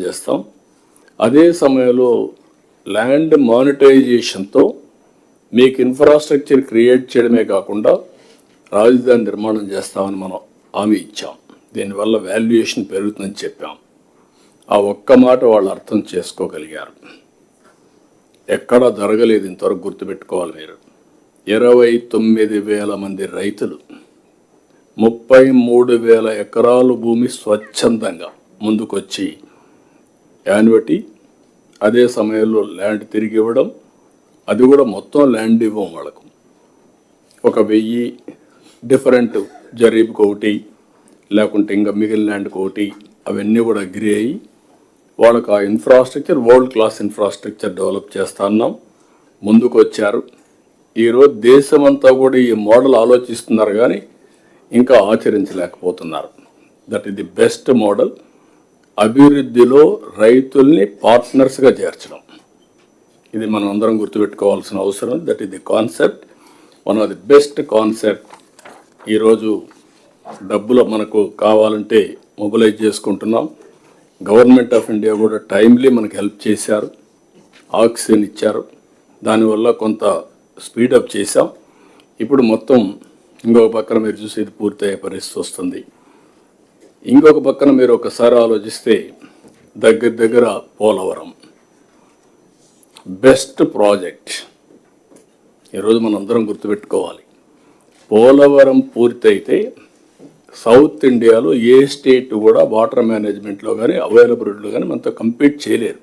చేస్తాం. అదే సమయంలో ల్యాండ్ మానిటైజేషన్తో మీకు ఇన్ఫ్రాస్ట్రక్చర్ క్రియేట్ చేయడమే కాకుండా రాజధాని నిర్మాణం చేస్తామని మనం హామీ ఇచ్చాం. దీనివల్ల వాల్యుయేషన్ పెరుగుతుందని చెప్పాం. ఆ ఒక్క మాట వాళ్ళు అర్థం చేసుకోగలిగారు. ఎక్కడా జరగలేదు ఇంతవరకు గుర్తుపెట్టుకోవాలి మీరు. ఇరవై తొమ్మిది వేల మంది రైతులు ముప్పై మూడు వేల ఎకరాలు భూమి స్వచ్ఛందంగా ముందుకొచ్చి యాన్యుటీ అదే సమయంలో ల్యాండ్ తిరిగి ఇవ్వడం అది కూడా మొత్తం ల్యాండ్ ఇవ్వం వాళ్ళకు. ఒక వెయ్యి డిఫరెంట్ జరీబ్కి ఒకటి లేకుంటే ఇంకా మిగిలిన ల్యాండ్కి ఒకటి అవన్నీ కూడా అగ్రి అయ్యి వాళ్ళకు ఆ infrastructure world class infrastructure develop చేస్తా ఉన్నాం. ముందుకు వచ్చారు. ఈరోజు దేశమంతా కూడా ఈ మోడల్ ఆలోచిస్తున్నారు కానీ ఇంకా ఆచరించలేకపోతున్నారు. That is the best model అభివృద్ధిలో రైతుల్ని పార్ట్నర్స్గా చేర్చడం. ఇది మనం అందరం గుర్తుపెట్టుకోవాల్సిన అవసరం. That is the concept one of the best concept ఈరోజు డబ్బులు మనకు కావాలంటే మొబిలైజ్ చేసుకుంటున్నాం. గవర్నమెంట్ ఆఫ్ ఇండియా కూడా టైమ్లీ మనకు హెల్ప్ చేశారు. ఆక్సిజన్ ఇచ్చారు. దానివల్ల కొంత స్పీడప్ చేశాం. ఇప్పుడు మొత్తం ఇంకొక పక్కన మీరు చూసి ఇది పూర్తయ్యే పరిస్థితి వస్తుంది. ఇంకొక పక్కన మీరు ఒకసారి ఆలోచిస్తే దగ్గర దగ్గర పోలవరం. Best project. ఈరోజు మనందరం గుర్తుపెట్టుకోవాలి. పోలవరం పూర్తయితే సౌత్ ఇండియాలో ఏ స్టేట్ కూడా వాటర్ మేనేజ్మెంట్లో కానీ అవైలబిలిటీలో కానీ మనతో కంపీట్ చేయలేరు.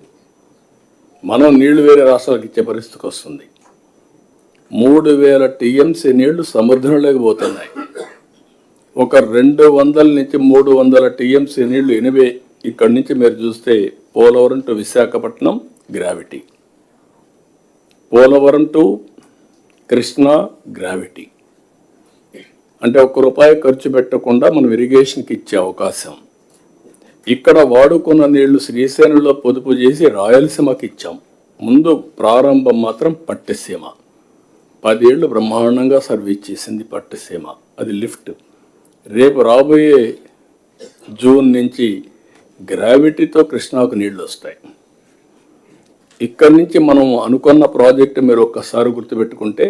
మనం నీళ్ళు వేరే రాష్ట్రాలకు ఇచ్చే పరిస్థితికి వస్తుంది. మూడు వేల టీఎంసీ నీళ్ళు సముద్రంలోకి పోతున్నాయి ఒక రెండు వందల నుంచి మూడు వందల టీఎంసీ నీళ్ళు ఎనివే ఇక్కడి నుంచి మీరు చూస్తే Polavaram to Visakhapatnam gravity. Polavaram to Krishna gravity. అంటే ఒక్క రూపాయి ఖర్చు పెట్టకుండా మనం ఇరిగేషన్కి ఇచ్చే అవకాశం. ఇక్కడ వాడుకున్న నీళ్ళు శ్రీశైలంలో పొదుపు చేసి రాయలసీమకి ఇచ్చాం. ముందు ప్రారంభం మాత్రం పట్టిసీమ. పదేళ్ళు బ్రహ్మాండంగా సర్వీస్ చేసింది పట్టిసీమ. అది లిఫ్ట్. రేపు రాబోయే జూన్ నుంచి గ్రావిటీతో కృష్ణాకు నీళ్ళు వస్తాయి. ఇక్కడి నుంచి మనం అనుకున్న ప్రాజెక్టు మీరు ఒక్కసారి గుర్తుపెట్టుకుంటే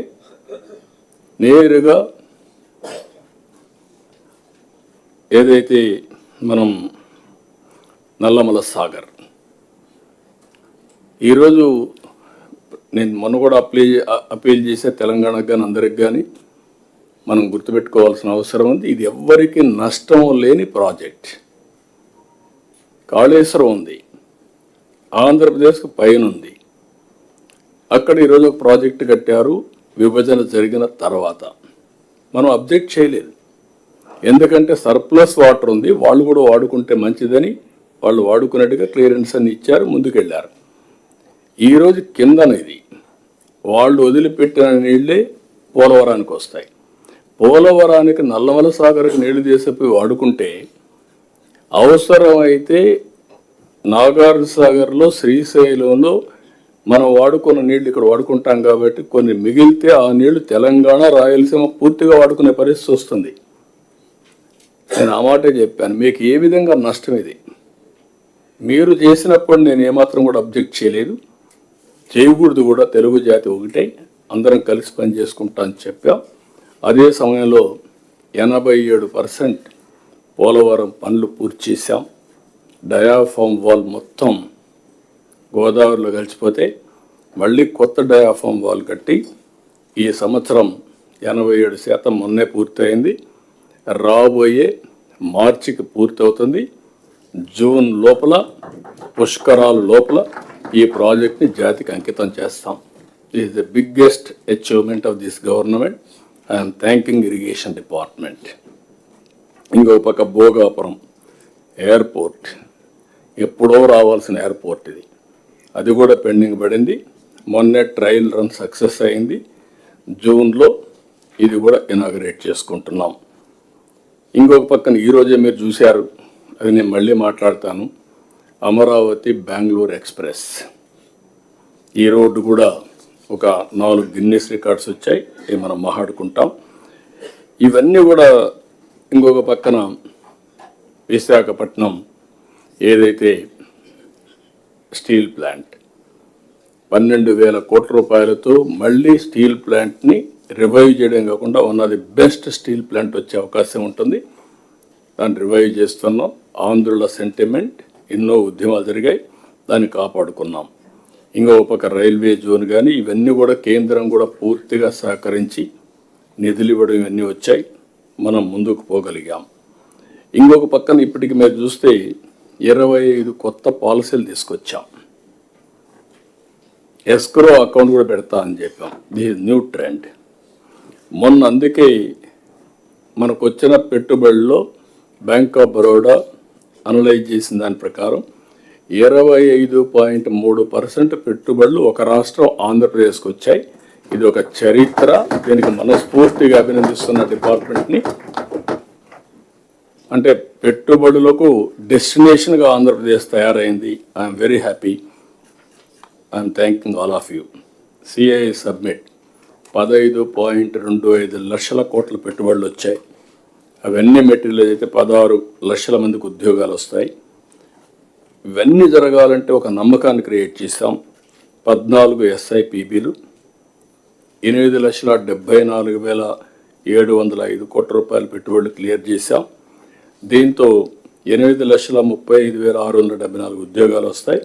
నేరుగా ఏదైతే మనం నల్లమల సాగర్ ఈరోజు నేను మొన్న కూడా అప్లై అపీల్ చేసే తెలంగాణకు కానీ అందరికి కానీ మనం గుర్తుపెట్టుకోవాల్సిన అవసరం ఉంది. ఇది ఎవ్వరికి నష్టం లేని ప్రాజెక్ట్. కాళేశ్వరం ఉంది. ఆంధ్రప్రదేశ్కు పైన ఉంది అక్కడ ఈరోజు ఒక ప్రాజెక్ట్ కట్టారు. విభజన జరిగిన తర్వాత. మనం అబ్జెక్ట్ చేయలేదు. ఎందుకంటే సర్ప్లస్ వాటర్ ఉంది. వాళ్ళు కూడా వాడుకుంటే మంచిదని వాళ్ళు వాడుకున్నట్టుగా క్లియరెన్స్ అని ఇచ్చారు ముందుకెళ్ళారు ఈరోజు కిందన ఇది వాళ్ళు వదిలిపెట్టిన నీళ్ళే పోలవరానికి వస్తాయి. పోలవరానికి నల్లమల సాగర్కి నీళ్ళు తీసేపోయి వాడుకుంటే అవసరమైతే నాగార్జున సాగర్లో శ్రీశైలంలో మనం వాడుకున్న నీళ్ళు ఇక్కడ వాడుకుంటాం కాబట్టి కొన్ని మిగిలితే ఆ నీళ్ళు తెలంగాణ రాయలసీమ పూర్తిగా వాడుకునే పరిస్థితి వస్తుంది. నేను ఆ మాటే చెప్పాను. మీకు ఏ విధంగా నష్టం ఇది? మీరు చేసినప్పుడు నేను ఏమాత్రం కూడా అబ్జెక్ట్ చేయలేదు. చేయకూడదు కూడా. తెలుగు జాతి ఒకటే. అందరం కలిసి పని చేసుకుంటా అని చెప్పాం. అదే సమయంలో ఎనభై ఏడు పర్సెంట్ పోలవరం పనులు పూర్తి చేశాం. డయాఫామ్ వాల్ మొత్తం గోదావరిలో కలిసిపోతే మళ్ళీ కొత్త డయాఫామ్ వాల్ కట్టి ఈ సంవత్సరం ఎనభై ఏడు శాతం మొన్నే పూర్తయింది. రాబోయే మార్చికి పూర్తవుతుంది. జూన్ లోపల పుష్కరాల లోపల ఈ ప్రాజెక్ట్ని జాతికి అంకితం చేస్తాం. Is the biggest achievement of this government I'm thanking irrigation department ఇంకో పక్క భోగాపురం ఎయిర్పోర్ట్ ఎప్పుడో రావాల్సిన ఎయిర్పోర్ట్ ఇది. అది కూడా పెండింగ్ పడింది. మొన్నే ట్రయల్ రన్ సక్సెస్ అయింది. జూన్లో ఇది కూడా ఇనాగరేట్ చేసుకుంటున్నాం. ఇంకొక పక్కన ఈరోజే మీరు చూశారు. అది నేను మళ్ళీ మాట్లాడతాను. అమరావతి బెంగళూరు ఎక్స్ప్రెస్. ఈ రోడ్డు కూడా ఒక నాలుగు గిన్నెస్ రికార్డ్స్ వచ్చాయి ఇవి మనం మాట్లాడుకుంటాం ఇవన్నీ కూడా ఇంకొక పక్కన విశాఖపట్నం ఏదైతే స్టీల్ ప్లాంట్ పన్నెండు వేల కోట్ల రూపాయలతో మళ్ళీ స్టీల్ ప్లాంట్ని రివైవ్ చేయడం కాకుండా one of the best steel plant వచ్చే అవకాశం ఉంటుంది. దాన్ని రివైవ్ చేస్తున్నాం. ఆంధ్రుల సెంటిమెంట్ ఎన్నో ఉద్యమాలు జరిగాయి. దాన్ని కాపాడుకున్నాం. ఇంకో పక్క రైల్వే జోన్ కానీ ఇవన్నీ కూడా కేంద్రం కూడా పూర్తిగా సహకరించి నిధులు ఇవ్వడం ఇవన్నీ వచ్చాయి. మనం ముందుకు పోగలిగాం. ఇంకొక పక్కన ఇప్పటికి మీరు చూస్తే ఇరవై ఐదు కొత్త పాలసీలు తీసుకొచ్చాం. ఎస్క్రో అకౌంట్ కూడా పెడతా అని చెప్పాం. The new trend. మొన్న అందుకే మనకు వచ్చిన పెట్టుబడుల్లో బ్యాంక్ ఆఫ్ బరోడా అనలైజ్ చేసిన దాని ప్రకారం ఇరవై ఐదు పాయింట్ మూడు పర్సెంట్ పెట్టుబడులు ఒక రాష్ట్రం ఆంధ్రప్రదేశ్కి వచ్చాయి. ఇది ఒక చరిత్ర. దీనికి మనస్ఫూర్తిగా అభినందిస్తున్న డిపార్ట్మెంట్ని. అంటే పెట్టుబడులకు డెస్టినేషన్గా ఆంధ్రప్రదేశ్ తయారైంది. I'm very happy. I'm thanking all of you. CII summit. పదహైదు పాయింట్ రెండు ఐదు లక్షల కోట్ల పెట్టుబడులు వచ్చాయి. అవన్నీ మెటీరియల్ అయితే పదహారు లక్షల మందికి ఉద్యోగాలు వస్తాయి. ఇవన్నీ జరగాలంటే ఒక నమ్మకాన్ని క్రియేట్ చేశాం. పద్నాలుగు ఎస్ఐపిబిలు ఎనిమిది లక్షల డెబ్బై నాలుగు వేల ఏడు వందల ఐదు కోట్ల రూపాయల పెట్టుబడులు క్లియర్ చేశాం. దీంతో ఎనిమిది లక్షల ముప్పై ఐదు వేల ఆరు వందల డెబ్బై నాలుగు ఉద్యోగాలు వస్తాయి.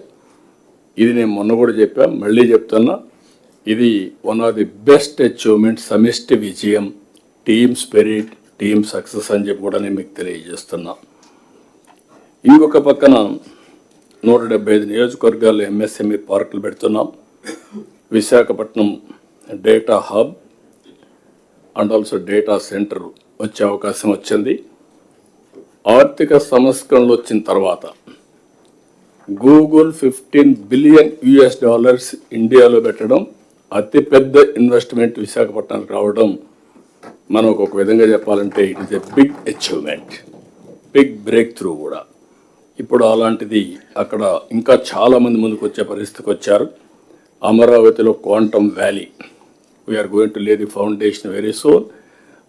ఇది నేను మొన్న కూడా చెప్పాను మళ్ళీ చెప్తున్నా. ఇది one of the best achievement సమిష్టి విజయం టీమ్ స్పిరిట్ టీమ్ సక్సెస్ అని చెప్పి కూడా నేను మీకు తెలియజేస్తున్నా. ఇంకొక పక్కన నూట డెబ్బై ఐదు నియోజకవర్గాల్లో ఎంఎస్ఎంఈ పార్కులు పెడుతున్నాం. Visakhapatnam data hub and also data centre వచ్చే అవకాశం వచ్చింది. ఆర్థిక సంస్కరణలు వచ్చిన తర్వాత Google fifteen billion US dollars ఇండియాలో పెట్టడం అతిపెద్ద ఇన్వెస్ట్మెంట్ విశాఖపట్నానికి రావడం మనం ఒక విధంగా చెప్పాలంటే it is a big achievement big breakthrough కూడా. ఇప్పుడు అలాంటిది అక్కడ ఇంకా చాలామంది ముందుకు వచ్చే పరిస్థితికి వచ్చారు. అమరావతిలో quantum valley. We're going to lay the foundation very soon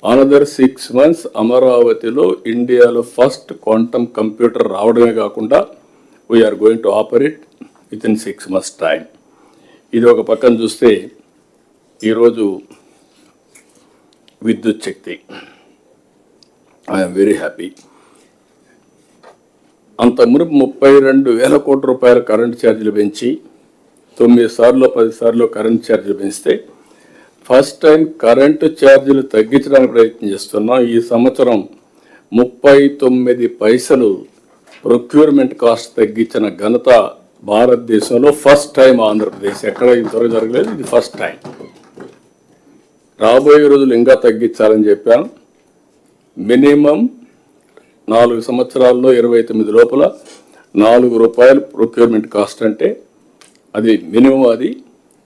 another six months అమరావతిలో ఇండియాలో ఫస్ట్ క్వాంటమ్ కంప్యూటర్ రావడమే కాకుండా we're going to operate within six months time ఇది ఒక పక్కన చూస్తే ఈరోజు విద్యుత్ శక్తి. ఐఎమ్ వెరీ హ్యాపీ అంత మునుపు ముప్పై రెండు వేల కోట్ల రూపాయల కరెంట్ ఛార్జీలు పెంచి తొమ్మిది సార్లు పది సార్లు కరెంట్ ఛార్జీలు పెంచితే ఫస్ట్ టైం కరెంటు ఛార్జీలు తగ్గించడానికి ప్రయత్నం చేస్తున్నాం ఈ సంవత్సరం ముప్పై తొమ్మిది పైసలు ప్రొక్యూర్మెంట్ కాస్ట్ తగ్గించిన ఘనత భారతదేశంలో ఫస్ట్ టైం ఆంధ్రప్రదేశ్. ఎక్కడ ఇంతవరకు జరగలేదు ఇది ఫస్ట్ టైం. రాబోయే రోజులు ఇంకా తగ్గించాలని చెప్పాను మినిమం నాలుగు సంవత్సరాల్లో ఇరవై తొమ్మిది లోపల నాలుగు రూపాయలు ప్రొక్యూర్మెంట్ కాస్ట్ అంటే అది మినిమం అది.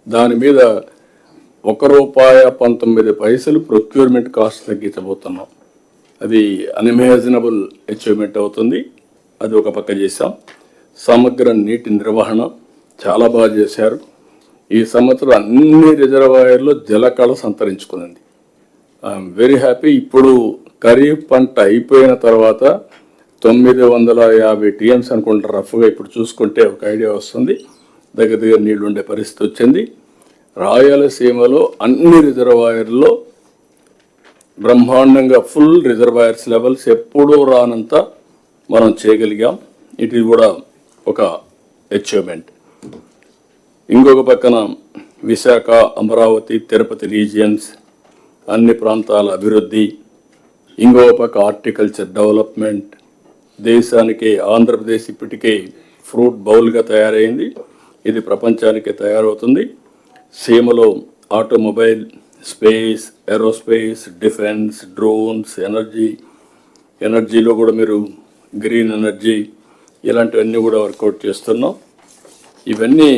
దాని మీద ఒక రూపాయ పంతొమ్మిది పైసలు ప్రొక్యూర్మెంట్ కాస్ట్ తగ్గించబోతున్నాం. అది అన్ఇమాజినబుల్ అచీవ్మెంట్ అవుతుంది. అది ఒక పక్క చేశాం. సమగ్ర నీటి నిర్వహణ చాలా బాగా చేశారు. ఈ సంవత్సరం అన్ని రిజర్వాయర్లో జలకళ సంతరించుకుంది ఐఎమ్ వెరీ హ్యాపీ ఇప్పుడు ఖరీఫ్ పంట అయిపోయిన తర్వాత తొమ్మిది వందల యాభై టీఎంస్ అనుకుంటా రఫ్గా ఇప్పుడు చూసుకుంటే ఒక ఐడియా వస్తుంది. దగ్గర దగ్గర నీళ్ళు ఉండే పరిస్థితి వచ్చింది. రాయలసీమలో అన్ని రిజర్వాయర్లో బ్రహ్మాండంగా ఫుల్ రిజర్వాయర్స్ లెవెల్స్ ఎప్పుడూ రానంత మనం చేయగలిగాం. ఇది కూడా ఒక అచీవ్మెంట్ ఇంకొక పక్కన విశాఖ అమరావతి తిరుపతి రీజియన్స్ అన్ని ప్రాంతాల అభివృద్ధి ఇంకో పక్క హార్టికల్చర్ డెవలప్మెంట్. దేశానికి ఆంధ్రప్రదేశ్ ఇప్పటికే ఫ్రూట్ బౌల్గా తయారైంది. ఇది ప్రపంచానికి తయారవుతుంది. సీమలో automobile space aerospace defence drones energy ఎనర్జీలో కూడా మీరు గ్రీన్ ఎనర్జీ ఇలాంటివన్నీ కూడా వర్కౌట్ చేస్తున్నాం. ఇవన్నీ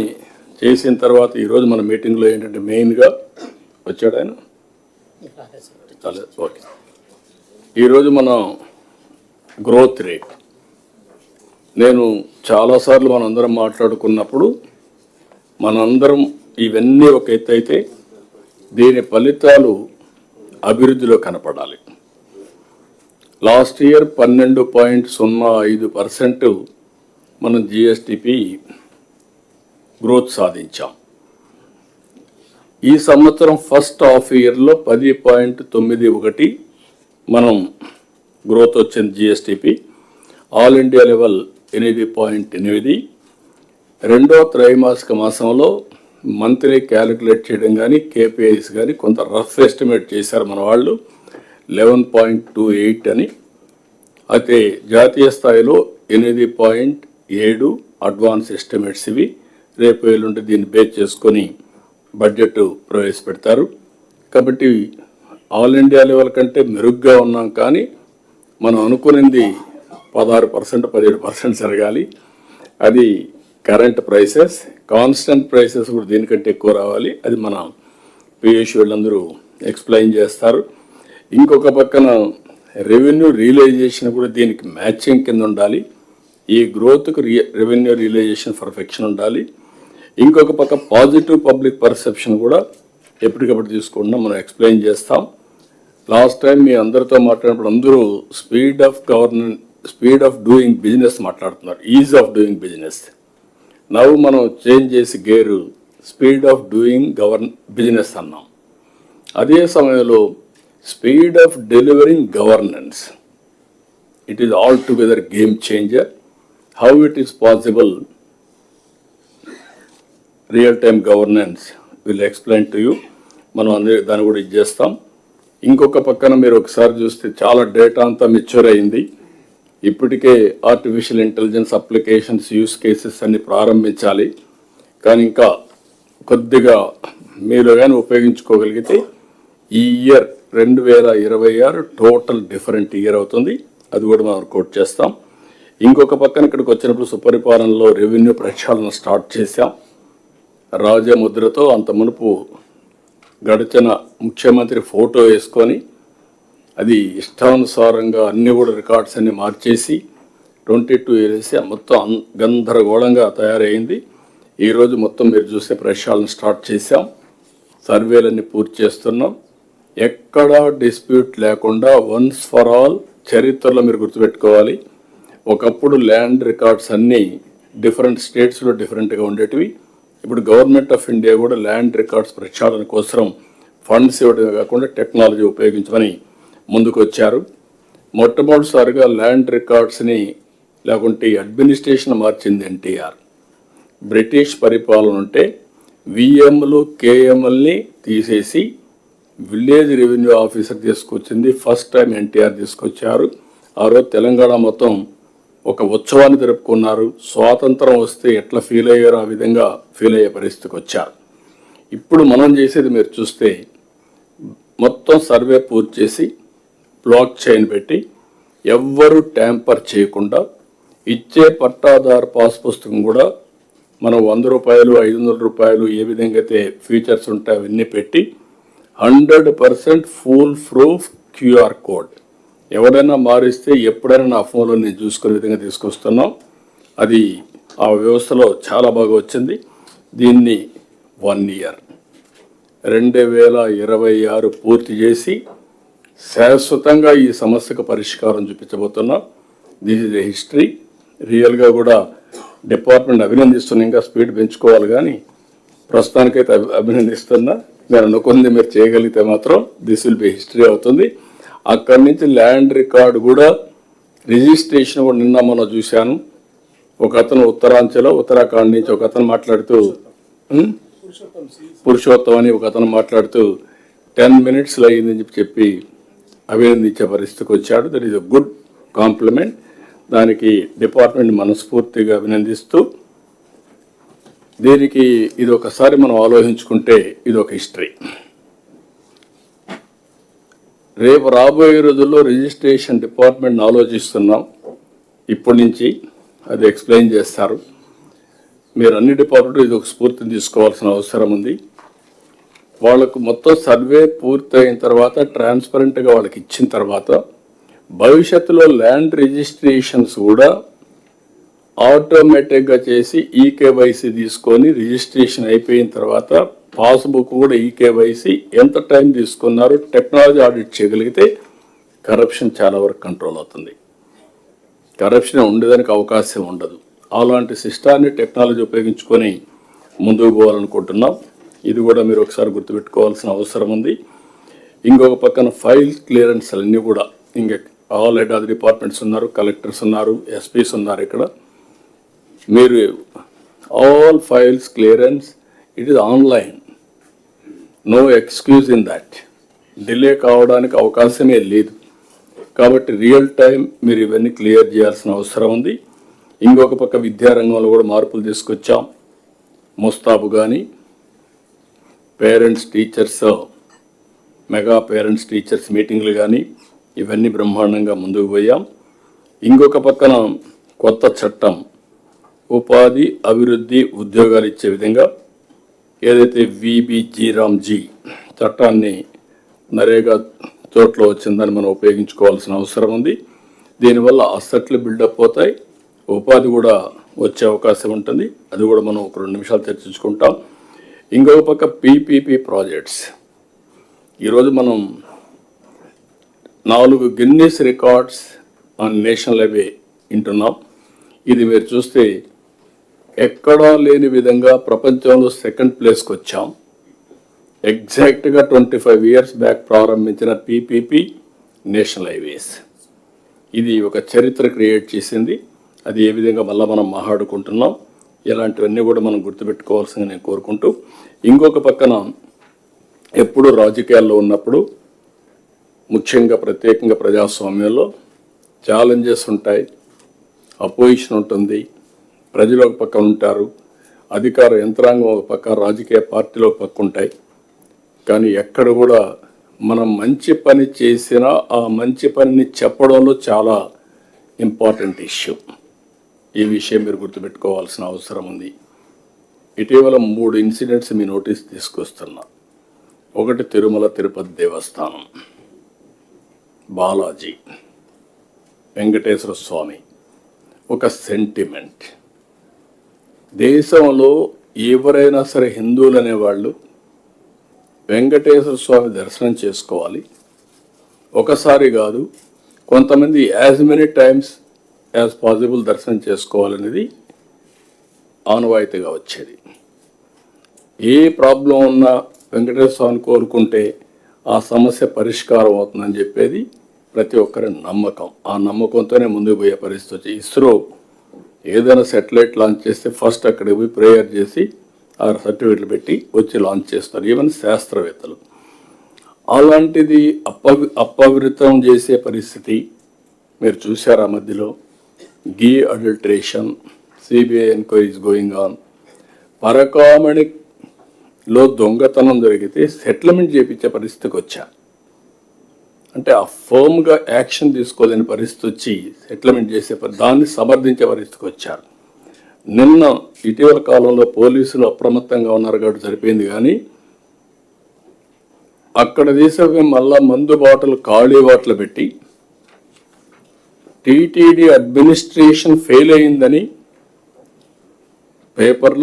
చేసిన తర్వాత ఈరోజు మన మీటింగ్లో ఏంటంటే మెయిన్గా వచ్చాడు ఆయన. ఓకే. ఈరోజు మనం గ్రోత్ రేట్ నేను చాలాసార్లు మనందరం మాట్లాడుకున్నప్పుడు మనందరం ఇవన్నీ ఒక ఎత్తు అయితే దీని ఫలితాలు అభివృద్ధిలో కనపడాలి. లాస్ట్ ఇయర్ పన్నెండు పాయింట్ సున్నా ఐదు పర్సెంట్ మనం జిఎస్టిపి గ్రోత్ సాధించాం. ఈ సంవత్సరం ఫస్ట్ హాఫ్ ఇయర్లో పది పాయింట్ తొమ్మిది ఒకటి మనం గ్రోత్ వచ్చింది జిఎస్టిపి ఆల్ ఇండియా లెవెల్ ఎనిమిది పాయింట్ ఎనిమిది. రెండో త్రైమాసిక మాసంలో మంత్లీ క్యాలిక్యులేట్ చేయడం కానీ కేపీఐస్ కానీ కొంత రఫ్ ఎస్టిమేట్ చేశారు మన వాళ్ళు. లెవెన్ పాయింట్ టూ ఎయిట్ అని. అయితే జాతీయ స్థాయిలో ఎనిమిది పాయింట్ ఏడు అడ్వాన్స్ ఎస్టిమేట్స్ ఇవి. రేపు ఎల్లుండి దీన్ని బేస్ చేసుకొని బడ్జెట్ ప్రవేశపెడతారు. కాబట్టి ఆల్ ఇండియా లెవెల్ కంటే మెరుగ్గా ఉన్నాం కానీ మనం అనుకునింది పదహారు పర్సెంట్ పదిహేడు పర్సెంట్ జరగాలి. అది కరెంట్ ప్రైసెస్ కాన్స్టెంట్ ప్రైసెస్ కూడా దీనికంటే ఎక్కువ రావాలి. అది మన పిఎస్ వీళ్ళందరూ ఎక్స్ప్లెయిన్ చేస్తారు. ఇంకొక పక్కన రెవెన్యూ రియలైజేషన్ కూడా దీనికి మ్యాచింగ్ కింద ఉండాలి. ఈ గ్రోత్కు రెవెన్యూ రియలైజేషన్ పర్ఫెక్షన్ ఉండాలి. ఇంకొక పక్క పాజిటివ్ పబ్లిక్ పర్సెప్షన్ కూడా ఎప్పటికప్పుడు తీసుకుండా మనం ఎక్స్ప్లెయిన్ చేస్తాం. లాస్ట్ టైం మీ అందరితో మాట్లాడినప్పుడు అందరూ speed of governance speed of doing business మాట్లాడుతున్నారు. Ease of doing business. నవ్వు మనం చేంజ్ చేసి gear speed of doing govern business అన్నాం. అదే సమయంలో speed of delivering governance. It is altogether game changer. How it is possible? Real time governance will explain to you. మనం అందరి దాన్ని కూడా ఇది చేస్తాం. ఇంకొక పక్కన మీరు ఒకసారి చూస్తే చాలా డేటా అంతా మెచ్యూర్ అయింది. ఇప్పటికే artificial intelligence applications use cases అన్ని ప్రారంభించాలి. కానీ ఇంకా కొద్దిగా మీరు కానీ ఉపయోగించుకోగలిగితే ఈ ఇయర్ రెండు వేల ఇరవై ఆరు టోటల్ డిఫరెంట్ ఇయర్ అవుతుంది. అది కూడా మనం కోట్ చేస్తాం. ఇంకొక పక్కన ఇక్కడికి వచ్చినప్పుడు సుపరిపాలనలో రెవెన్యూ ప్రక్షాళన స్టార్ట్ చేశాం. రాజముద్రతో అంత మునుపు గడిచిన ముఖ్యమంత్రి ఫోటో వేసుకొని అది ఇష్టానుసారంగా అన్ని కూడా రికార్డ్స్ అన్ని మార్చేసి ట్వంటీ టూ వేసి మొత్తం అన్- గందరగోళంగా తయారైంది. ఈరోజు మొత్తం మీరు చూస్తే ప్రక్షాళన స్టార్ట్ చేశాం. సర్వేలన్నీ పూర్తి చేస్తున్నాం. ఎక్కడా డిస్ప్యూట్ లేకుండా వన్స్ ఫర్ ఆల్ చరిత్రలో మీరు గుర్తుపెట్టుకోవాలి. ఒకప్పుడు ల్యాండ్ రికార్డ్స్ అన్నీ డిఫరెంట్ స్టేట్స్లో డిఫరెంట్గా ఉండేటివి. ఇప్పుడు గవర్నమెంట్ ఆఫ్ ఇండియా కూడా ల్యాండ్ రికార్డ్స్ ప్రక్షాళన కోసం ఫండ్స్ ఇవ్వడమే కాకుండా టెక్నాలజీ ఉపయోగించమని ముందుకు వచ్చారు మొట్టమొదటిసారిగా ల్యాండ్ రికార్డ్స్ని లేకుంటే అడ్మినిస్ట్రేషన్ మార్చింది ఎన్టీఆర్. బ్రిటిష్ పరిపాలన ఉంటే విఎంలు కేఎంఎల్ని తీసేసి విలేజ్ రెవెన్యూ ఆఫీసర్ తీసుకొచ్చింది. ఫస్ట్ టైం ఎన్టీఆర్ తీసుకొచ్చారు. ఆ రోజు తెలంగాణ మొత్తం ఒక ఉత్సవాన్ని జరుపుకున్నారు. స్వాతంత్రం వస్తే ఎట్లా ఫీల్ అయ్యారో ఆ విధంగా ఫీల్ అయ్యే పరిస్థితికి వచ్చారు. ఇప్పుడు మనం చేసేది మీరు చూస్తే మొత్తం సర్వే పూర్తి చేసి బ్లాక్ చైన్ పెట్టి ఎవ్వరు ట్యాంపర్ చేయకుండా ఇచ్చే పట్టాదారు పాస్ పుస్తకం కూడా మనం వంద రూపాయలు ఐదు వందల రూపాయలు ఏ విధంగా అయితే ఫీచర్స్ ఉంటాయి అవన్నీ పెట్టి hundred percent foolproof QR code ఎవరైనా మారిస్తే ఎప్పుడైనా నా ఫోన్లో నేను చూసుకునే విధంగా తీసుకొస్తున్నాం. అది ఆ వ్యవస్థలో చాలా బాగా వచ్చింది. దీన్ని వన్ ఇయర్. రెండు వేల ఇరవై ఆరు పూర్తి చేసి శాశ్వతంగా ఈ సమస్యకు పరిష్కారం చూపించబోతున్నాం. దిస్ ఇస్ ఎ హిస్టరీ రియల్గా కూడా డిపార్ట్మెంట్ అభినందిస్తున్నా. ఇంకా స్పీడ్ పెంచుకోవాలి కానీ ప్రస్తుతానికైతే అభి- అభినందిస్తున్నా. నేను అనుకుంది మీరు చేయగలిగితే మాత్రం దిస్ విల్ బి హిస్టరీ అవుతుంది. అక్కడి నుంచి ల్యాండ్ రికార్డు కూడా రిజిస్ట్రేషన్ కూడా నిన్న మనం చూశాను. ఒక అతను ఉత్తరాంచలో ఉత్తరాఖండ్ నుంచి ఒక అతను మాట్లాడుతూ పురుషోత్తం అని ఒక అతను మాట్లాడుతూ టెన్ మినిట్స్లో అయ్యిందని చెప్పి చెప్పి అభినందించే పరిస్థితికి వచ్చాడు. That is a good compliment దానికి డిపార్ట్మెంట్ మనస్ఫూర్తిగా అభినందిస్తూ దీనికి ఇది ఒకసారి మనం ఆలోచించుకుంటే ఇది ఒక హిస్టరీ. రేపు రాబోయే రోజుల్లో రిజిస్ట్రేషన్ డిపార్ట్మెంట్ ఆలోచిస్తున్నాం. ఇప్పటి నుంచి అది ఎక్స్ప్లెయిన్ చేస్తారు. మీరు అన్ని డిపార్ట్మెంట్ ఇది ఒక స్ఫూర్తిని తీసుకోవాల్సిన అవసరం ఉంది. వాళ్ళకు మొత్తం సర్వే పూర్తయిన తర్వాత ట్రాన్స్పరెంట్గా వాళ్ళకి ఇచ్చిన తర్వాత భవిష్యత్తులో ల్యాండ్ రిజిస్ట్రేషన్స్ కూడా ఆటోమేటిక్గా చేసి ఈకేవైసీ తీసుకొని రిజిస్ట్రేషన్ అయిపోయిన తర్వాత పాస్బుక్ కూడా ఈ కేవైసీ ఎంత టైం తీసుకున్నారు టెక్నాలజీ ఆడిట్ చేయగలిగితే కరప్షన్ చాలా వరకు కంట్రోల్ అవుతుంది. కరప్షన్ ఉండేదానికి అవకాశం ఉండదు. అలాంటి సిస్టాన్ని టెక్నాలజీ ఉపయోగించుకొని ముందుకు పోవాలనుకుంటున్నాం. ఇది కూడా మీరు ఒకసారి గుర్తుపెట్టుకోవాల్సిన అవసరం ఉంది. ఇంకొక పక్కన ఫైల్ క్లియరెన్స్ అన్నీ కూడా ఇంక ఆల్ హెడ్ ఆఫ్ డిపార్ట్మెంట్స్ ఉన్నారు కలెక్టర్స్ ఉన్నారు ఎస్పీస్ ఉన్నారు ఇక్కడ. మీరు all files clearance it is online. No excuse in that delay కావడానికి అవకాశమే లేదు. కాబట్టి రియల్ టైం మీరు ఇవన్నీ క్లియర్ చేయాల్సిన అవసరం ఉంది. ఇంకొక పక్క విద్యారంగంలో కూడా మార్పులు తీసుకొచ్చాం. ముస్తాబు కానీ parents teachers mega parents teachers మీటింగ్లు కానీ ఇవన్నీ బ్రహ్మాండంగా ముందుకు పోయాం. ఇంకొక పక్కన కొత్త చట్టం ఉపాధి అభివృద్ధి ఉద్యోగాలు ఇచ్చే విధంగా ఏదైతే విబిజీరామ్జీ చట్టాన్ని నరేగా చోట్ల వచ్చిందని మనం ఉపయోగించుకోవాల్సిన అవసరం ఉంది. దీనివల్ల అసెట్లు బిల్డప్ అవుతాయి. ఉపాధి కూడా వచ్చే అవకాశం ఉంటుంది. అది కూడా మనం ఒక రెండు నిమిషాలు చర్చించుకుంటాం. ఇంకొక పక్క పీపీపీ ప్రాజెక్ట్స్ ఈరోజు మనం నాలుగు Guinness records on national highway వింటున్నాం. ఇది మీరు చూస్తే ఎక్కడా లేని విధంగా ప్రపంచంలో సెకండ్ ప్లేస్కి వచ్చాం. ఎగ్జాక్ట్గా ట్వంటీ ఫైవ్ ఇయర్స్ బ్యాక్ ప్రారంభించిన పీపీపీ నేషనల్ హైవేస్. ఇది ఒక చరిత్ర క్రియేట్ చేసింది. అది ఏ విధంగా మళ్ళీ మనం మాట్లాడుకుంటున్నాం ఇలాంటివన్నీ కూడా మనం గుర్తుపెట్టుకోవాల్సింది నేను కోరుకుంటూ ఇంకొక పక్కన ఎప్పుడు రాజకీయాల్లో ఉన్నప్పుడు ముఖ్యంగా ప్రత్యేకంగా ప్రజాస్వామ్యంలో ఛాలెంజెస్ ఉంటాయి అపోజిషన్ ఉంటుంది ప్రజలు ఒక పక్క ఉంటారు అధికార యంత్రాంగం ఒక పక్క రాజకీయ పార్టీలు ఒక పక్క ఉంటాయి. కానీ ఎక్కడ కూడా మనం మంచి పని చేసినా ఆ మంచి పనిని చెప్పడంలో చాలా ఇంపార్టెంట్ ఇష్యూ. ఈ విషయం మీరు గుర్తుపెట్టుకోవాల్సిన అవసరం ఉంది. ఇటీవల మూడు ఇన్సిడెంట్స్ మీ నోటీస్ తీసుకొస్తున్నా. ఒకటి తిరుమల తిరుపతి దేవస్థానం. బాలాజీ వెంకటేశ్వర స్వామి. ఒక సెంటిమెంట్. దేశంలో ఎవరైనా సరే హిందువులు అనేవాళ్ళు వెంకటేశ్వర స్వామి దర్శనం చేసుకోవాలి. ఒకసారి కాదు కొంతమంది as many times as possible దర్శనం చేసుకోవాలనేది ఆనవాయితీగా వచ్చేది. ఏ ప్రాబ్లం ఉన్నా వెంకటేశ్వర స్వామిని కోరుకుంటే ఆ సమస్య పరిష్కారం అవుతుందని చెప్పేది ప్రతి ఒక్కరి నమ్మకం. ఆ నమ్మకంతోనే ముందుకు పోయే పరిస్థితి. ఇస్రో ఏదైనా సెటిలైట్ లాంచ్ చేస్తే ఫస్ట్ అక్కడికి పోయి ప్రేయర్ చేసి ఆ సర్టిఫికెట్లు పెట్టి వచ్చి లాంచ్ చేస్తారు. ఈవెన్ శాస్త్రవేత్తలు. అలాంటిది అపవి అపవిత్రం చేసే పరిస్థితి మీరు చూశారు ఆ మధ్యలో ghee adulteration CBI enquiries going on పరకామణిలో దొంగతనం జరిగితే సెటిల్మెంట్ చేపించే పరిస్థితికి వచ్చా. అంటే ఆ ఫర్మ్గా యాక్షన్ తీసుకోలేని పరిస్థితి వచ్చి సెటిల్మెంట్ చేసే దాన్ని సమర్థించే పరిస్థితికి వచ్చారు. నిన్న ఇటీవల కాలంలో పోలీసులు అప్రమత్తంగా ఉన్నారు కాబట్టి సరిపోయింది కానీ అక్కడ తీసే మళ్ళా మందు బాటలు ఖాళీ బాటలు పెట్టి టీటీడీ అడ్మినిస్ట్రేషన్ ఫెయిల్ అయిందని పేపర్లో